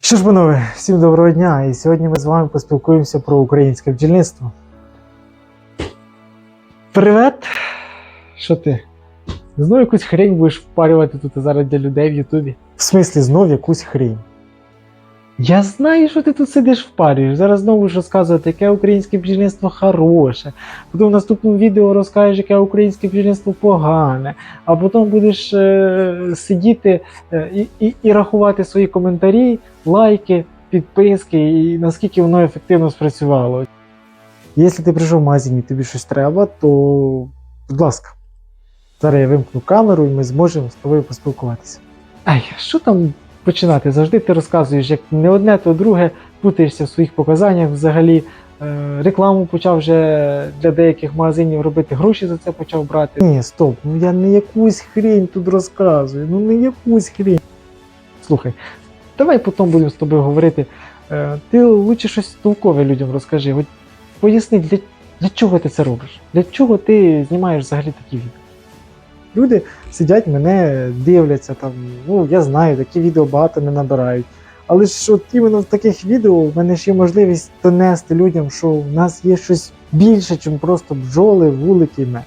Що ж, панове, всім доброго дня! І сьогодні ми з вами поспілкуємося про українське бджільництво. Привет! Що ти? Знову якусь хрень будеш впарювати тут зараз для людей в Ютубі? В смислі, знов якусь хрень. Я знаю, що ти тут сидиш впарюєш. Зараз знову будеш розказувати, яке українське бджільництво хороше. Потім в наступному відео розкажеш, яке українське бджільництво погане. А потім будеш е, сидіти е, і, і, і рахувати свої коментарі, лайки, підписки і наскільки воно ефективно спрацювало. Якщо ти прийшов в магазин і тобі щось треба, то будь ласка, зараз я вимкну камеру і ми зможемо з тобою поспілкуватися. Ай, що там починати? Завжди ти розказуєш, як не одне, то друге, путаєшся в своїх показаннях взагалі. Е, Рекламу почав вже для деяких магазинів робити, гроші за це почав брати. Ні, стоп, ну я не якусь хрень тут розказую, ну не якусь хрень. Слухай, давай потім будемо з тобою говорити. Е, Ти лучше щось толкове людям розкажи. От поясни, для, для чого ти це робиш? Для чого ти знімаєш взагалі такі відео? Люди сидять, мене дивляться там. Ну, я знаю, такі відео багато не набирають. Але ж от іменно в таких відео в мене ж є можливість донести людям, що в нас є щось більше, ніж просто бджоли, вулики і мед.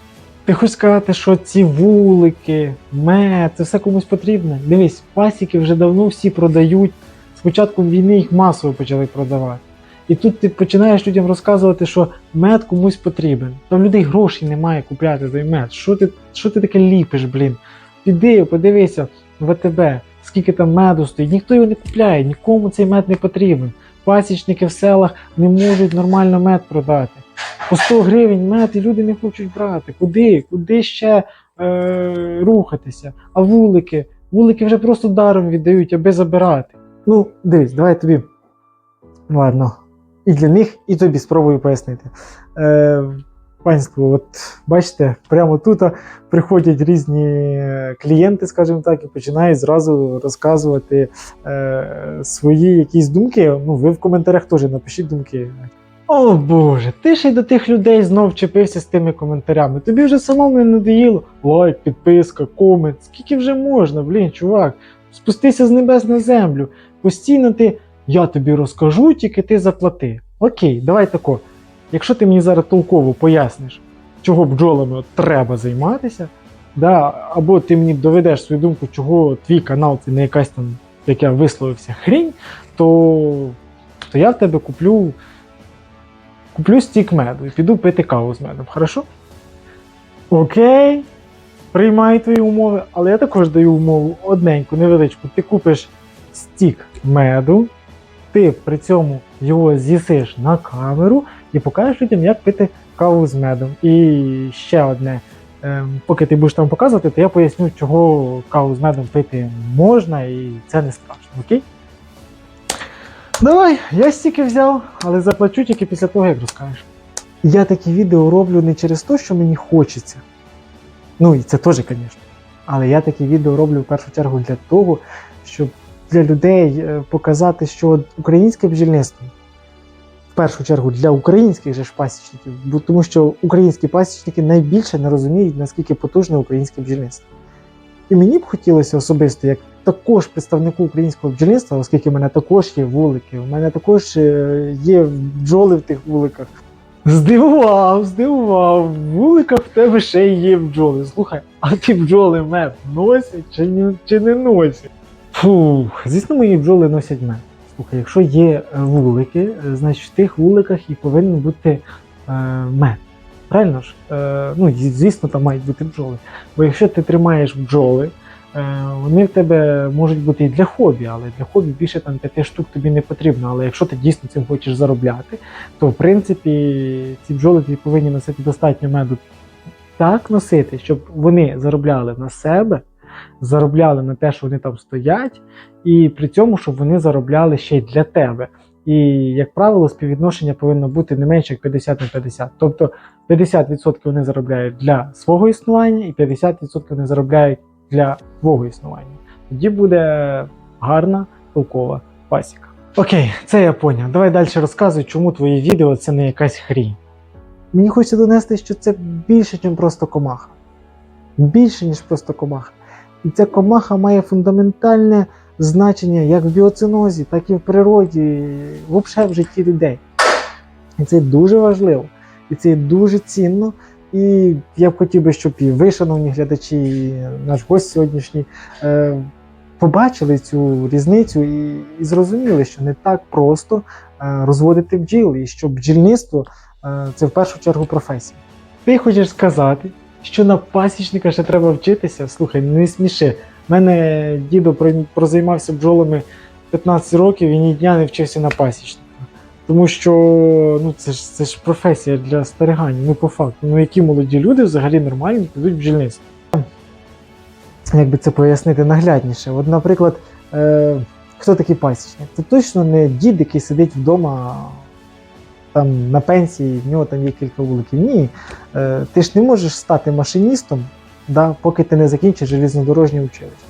Ти хочеш сказати, що ці вулики, мед, це все комусь потрібно? Дивись, пасіки вже давно всі продають. З початком війни їх масово почали продавати. І тут ти починаєш людям розказувати, що мед комусь потрібен. Та в людей грошей немає купляти той мед. Що ти, що ти таке ліпиш, блін? Піди, подивися в АТБ, скільки там меду стоїть. Ніхто його не купляє, нікому цей мед не потрібен. Пасічники в селах не можуть нормально мед продати. По 100 гривень мед і люди не хочуть брати. Куди? Куди ще е, рухатися? А вулики? Вулики вже просто даром віддають, аби забирати. Ну, дивись, давай тобі. Ладно. І для них, і тобі спробую пояснити. Е, панство, от бачите, прямо тут приходять різні клієнти, скажімо так, і починають зразу розказувати е, свої якісь думки. Ну, ви в коментарях теж напишіть думки. О Боже, ти ще й до тих людей знов чепився з тими коментарями. Тобі вже самому не надоїло. Лайк, підписка, комент. Скільки вже можна, блін, чувак? Спустися з небес на землю. Постійно ти. Я тобі розкажу, тільки ти заплати. Окей, давай тако. Якщо ти мені зараз толково поясниш, чого бджолами треба займатися, да, або ти мені доведеш свою думку, чого твій канал це не якась там, як я висловився, хрінь, то, то я в тебе куплю, куплю стік меду і піду пити каву з медом, хорошо? Окей, приймаю твої умови, але я також даю умову одненьку, невеличку. Ти купиш стік меду, ти при цьому його з'їсиш на камеру і покажеш людям, як пити каву з медом. І ще одне. ем, Поки ти будеш там показувати, то я поясню, чого каву з медом пити можна, і це не страшно, окей? Давай, я стільки взяв, але заплачу тільки після того, як розкажеш. Я такі відео роблю не через те, що мені хочеться. Ну і це теж, звісно. Але я такі відео роблю в першу чергу для того, щоб для людей е, показати, що українське бджільництво в першу чергу для українських же ж пасічників, бо тому що українські пасічники найбільше не розуміють, наскільки потужне українське бджільництво. І мені б хотілося особисто, як також представнику українського бджільництва, оскільки в мене також є вулики, у мене також е, є бджоли в тих вуликах. Здивував, здивував. В вуликах в тебе ще є бджоли. Слухай, а ті бджоли мед носять чи, чи не носять? Фух, звісно, мої бджоли носять мед. Слухай, якщо є е, вулики, е, значить в тих вуликах і повинен бути е, мед. Правильно ж? Е, ну, звісно, там мають бути бджоли. Бо якщо ти тримаєш бджоли, е, вони в тебе можуть бути і для хобі, але для хобі більше там п'яти штук тобі не потрібно. Але якщо ти дійсно цим хочеш заробляти, то в принципі ці бджоли тобі повинні носити достатньо меду так носити, щоб вони заробляли на себе, заробляли на те, що вони там стоять, і при цьому, щоб вони заробляли ще й для тебе. І, як правило, співвідношення повинно бути не менше як 50 на 50. Тобто 50% вони заробляють для свого існування, і 50% вони заробляють для твого існування. Тоді буде гарна, толкова пасіка. Окей, це я поняв. Давай далі розказуй, чому твої відео це не якась хрінь. Мені хочеться донести, що це більше, ніж просто комаха. Більше, ніж просто комаха. І ця комаха має фундаментальне значення як в біоцинозі, так і в природі, взагалі в житті людей. І це дуже важливо, і це дуже цінно. І я б хотів би, щоб і ви, шановні глядачі, і наш гость сьогоднішній, е, побачили цю різницю і, і зрозуміли, що не так просто е, розводити бджіл, і що бджільництво е, це в першу чергу професія. Ти хочеш сказати, що на пасічника ще треба вчитися? Слухай, не сміши. Мене дідо прозаймався бджолами 15 років і ні дня не вчився на пасічника. Тому що ну, це, ж, це ж професія для старигання, ну по факту. Ну які молоді люди взагалі нормально підуть в бджільництво. Як би це пояснити наглядніше? От, наприклад, е, хто такий пасічник? Це точно не дід, який сидить вдома там, на пенсії, в нього там є кілька вуликів. Ні. Е, ти ж не можеш стати машиністом, да, поки ти не закінчиш железнодорожнє училище.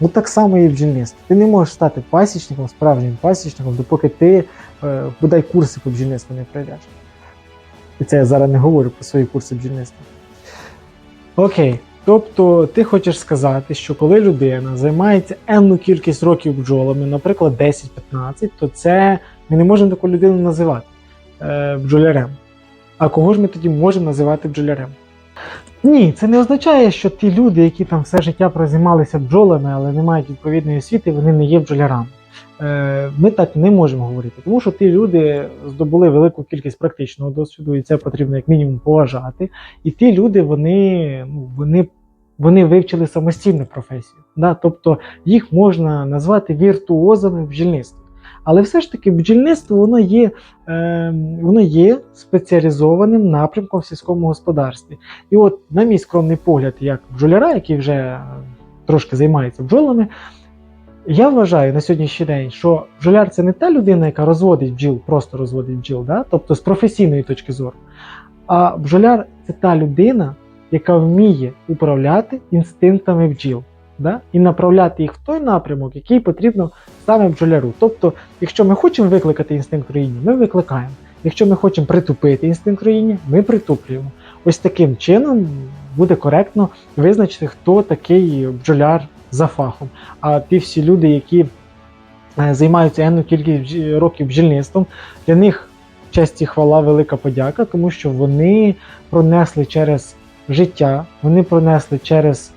Ну так само і в бджільництві. Ти не можеш стати пасічником, справжнім пасічником, допоки ти е, бодай курси по бджільництву не пройдеш. І це я зараз не говорю про свої курси бджільництва. Окей. Тобто ти хочеш сказати, що коли людина займається енну кількість років бджолами, наприклад, 10-15, то це ми не можемо таку людину називати бджолярем. А кого ж ми тоді можемо називати бджолярем? Ні, це не означає, що ті люди, які там все життя прозаймалися бджолами, але не мають відповідної освіти, вони не є бджолярами. Е, Ми так не можемо говорити, тому що ті люди здобули велику кількість практичного досвіду, і це потрібно як мінімум поважати. І ті люди, вони, ну, вони, вони вивчили самостійну професію. Да? Тобто їх можна назвати віртуозами в бджільництві. Але все ж таки бджільництво воно є, е, воно є спеціалізованим напрямком в сільському господарстві. І от, на мій скромний погляд, як бджоляра, який вже трошки займається бджолами, я вважаю на сьогоднішній день, що бджоляр це не та людина, яка розводить бджіл, просто розводить бджіл, да? тобто з професійної точки зору. А бджоляр це та людина, яка вміє управляти інстинктами бджіл да? і направляти їх в той напрямок, який потрібно саме бджоляру. Тобто, якщо ми хочемо викликати інстинкт роїння, ми викликаємо. Якщо ми хочемо притупити інстинкт роїння, ми притуплюємо. Ось таким чином буде коректно визначити, хто такий бджоляр за фахом. А ті всі люди, які е, займаються енну кількість років бджільництвом, для них честь і хвала, велика подяка, тому що вони пронесли через життя, вони пронесли через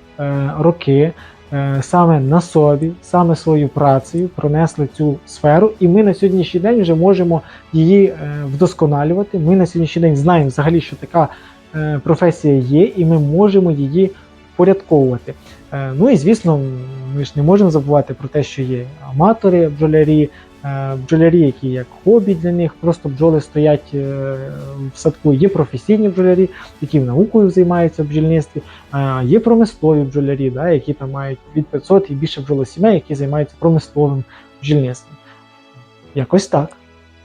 роки. е, Саме на собі, саме своєю працею пронесли цю сферу, і ми на сьогоднішній день вже можемо її е, вдосконалювати. Ми на сьогоднішній день знаємо взагалі, що така е, професія є, і ми можемо її впорядковувати. Е, Ну і звісно, ми ж не можемо забувати про те, що є аматори бджолярі, е, бджолярі, які як хобі для них, просто бджоли стоять е, в садку. Є професійні бджолярі, які наукою займаються в бджільництві, е, є промислові бджолярі, да, які там мають від 500 і більше бджолосімей, які займаються промисловим бджільництвом. Якось так.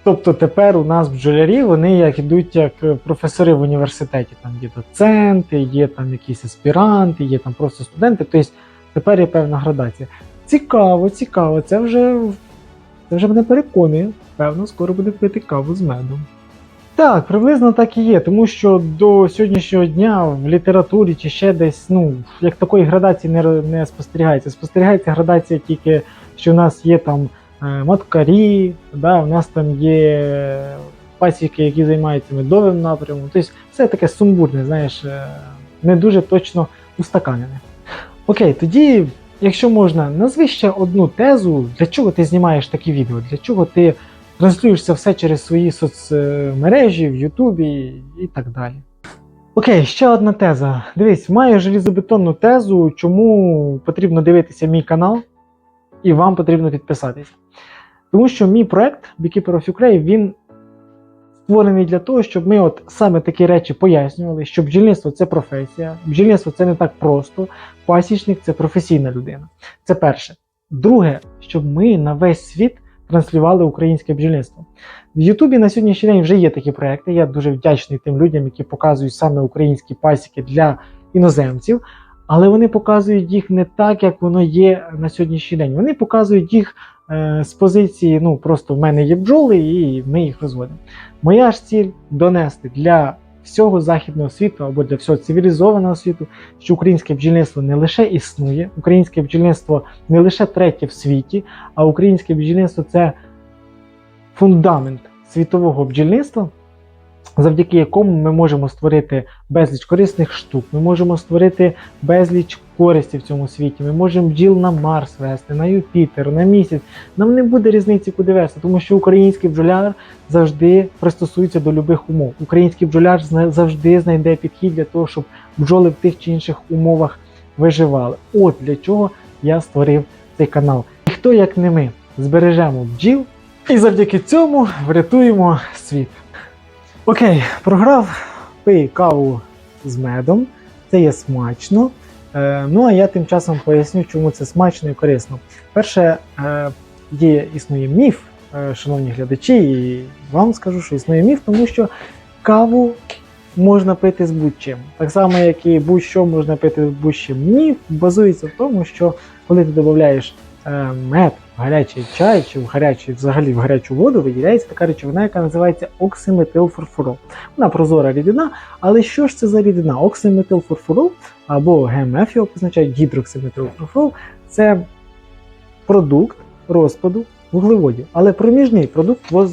Тобто тепер у нас бджолярі, вони як ідуть як е, професори в університеті. Там є доценти, є там якісь аспіранти, є там просто студенти. Тобто тепер є певна градація. Цікаво, цікаво. Це вже, це вже мене переконує. Певно, скоро буде пити каву з медом. Так, приблизно так і є, тому що до сьогоднішнього дня в літературі чи ще десь, ну, як такої градації не, не спостерігається. Спостерігається градація тільки, що в нас є там е, маткарі, да, у нас там є пасіки, які займаються медовим напрямом. Тобто все таке сумбурне, знаєш, е, не дуже точно устаканене. Окей, тоді, якщо можна, назви ще одну тезу, для чого ти знімаєш такі відео, для чого ти транслюєш це все через свої соцмережі в Ютубі і так далі. Окей, ще одна теза. Дивись, маю желізобетонну тезу, чому потрібно дивитися мій канал, і вам потрібно підписатися. Тому що мій проект Beekeeper of Ukraine, він створений для того, щоб ми от саме такі речі пояснювали, що бджільництво це професія, бджільництво це не так просто, пасічник це професійна людина. Це перше. Друге, щоб ми на весь світ транслювали українське бджільництво. В Ютубі на сьогоднішній день вже є такі проекти. Я дуже вдячний тим людям, які показують саме українські пасіки для іноземців, але вони показують їх не так, як воно є на сьогоднішній день. Вони показують їх е, з позиції, ну просто в мене є бджоли, і ми їх розводимо. Моя ж ціль донести для всього західного світу або для всього цивілізованого світу, що українське бджільництво не лише існує, українське бджільництво не лише третє в світі, а українське бджільництво це фундамент світового бджільництва, завдяки якому ми можемо створити безліч корисних штук, ми можемо створити безліч користі в цьому світі. Ми можемо бджіл на Марс вести, на Юпітер, на місяць. Нам не буде різниці, куди вести, тому що український бджоляр завжди пристосується до любих умов. Український бджоляр завжди знайде підхід для того, щоб бджоли в тих чи інших умовах виживали. От для чого я створив цей канал. І хто, як не ми, збережемо бджіл і завдяки цьому врятуємо світ. Окей, програв, пий каву з медом, це є смачно. Е, ну а я тим часом поясню, чому це смачно і корисно. Перше, е, є, існує міф, е, шановні глядачі, і вам скажу, що існує міф, тому що каву можна пити з будь-чим. Так само, як і будь-що можна пити з будь-чим. Міф базується в тому, що коли ти додаєш мед в гарячий чай чи в гарячий, взагалі в гарячу воду, виділяється така речовина, яка називається оксиметилфорфурол. Вона прозора рідина, але що ж це за рідина? Оксиметилфорфурол або ГМФ його позначають гідроксиметилфорфурол це продукт розпаду вуглеводів, але проміжний продукт е,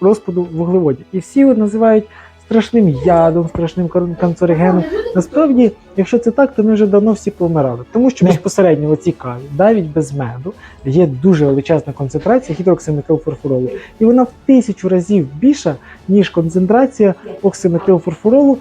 розпаду вуглеводів. І всі його називають страшним ядом, страшним кан- канцерогеном. Насправді, якщо це так, то ми вже давно всі помирали. Тому що безпосередньо цій каві, навіть без меду, є дуже величезна концентрація гідроксиметилфорфуролу. І вона в тисячу разів більша, ніж концентрація оксиметилфорфуролу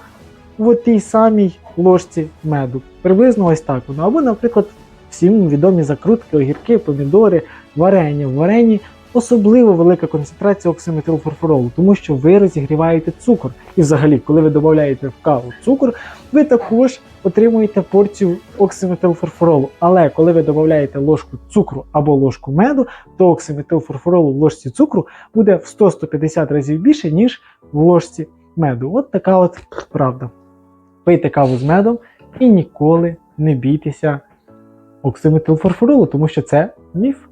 в тій самій ложці меду. Приблизно ось так воно. Або, наприклад, всім відомі закрутки, огірки, помідори, варення. В варенні особливо велика концентрація оксиметилфорфуролу, тому що ви розігріваєте цукор. І взагалі, коли ви додаєте в каву цукор, ви також отримуєте порцію оксиметилфорфуролу. Але коли ви додаєте ложку цукру або ложку меду, то оксиметилфорфуролу в ложці цукру буде в 100-150 разів більше, ніж в ложці меду. От така от правда. Пийте каву з медом і ніколи не бійтеся оксиметилфорфуролу, тому що це міф.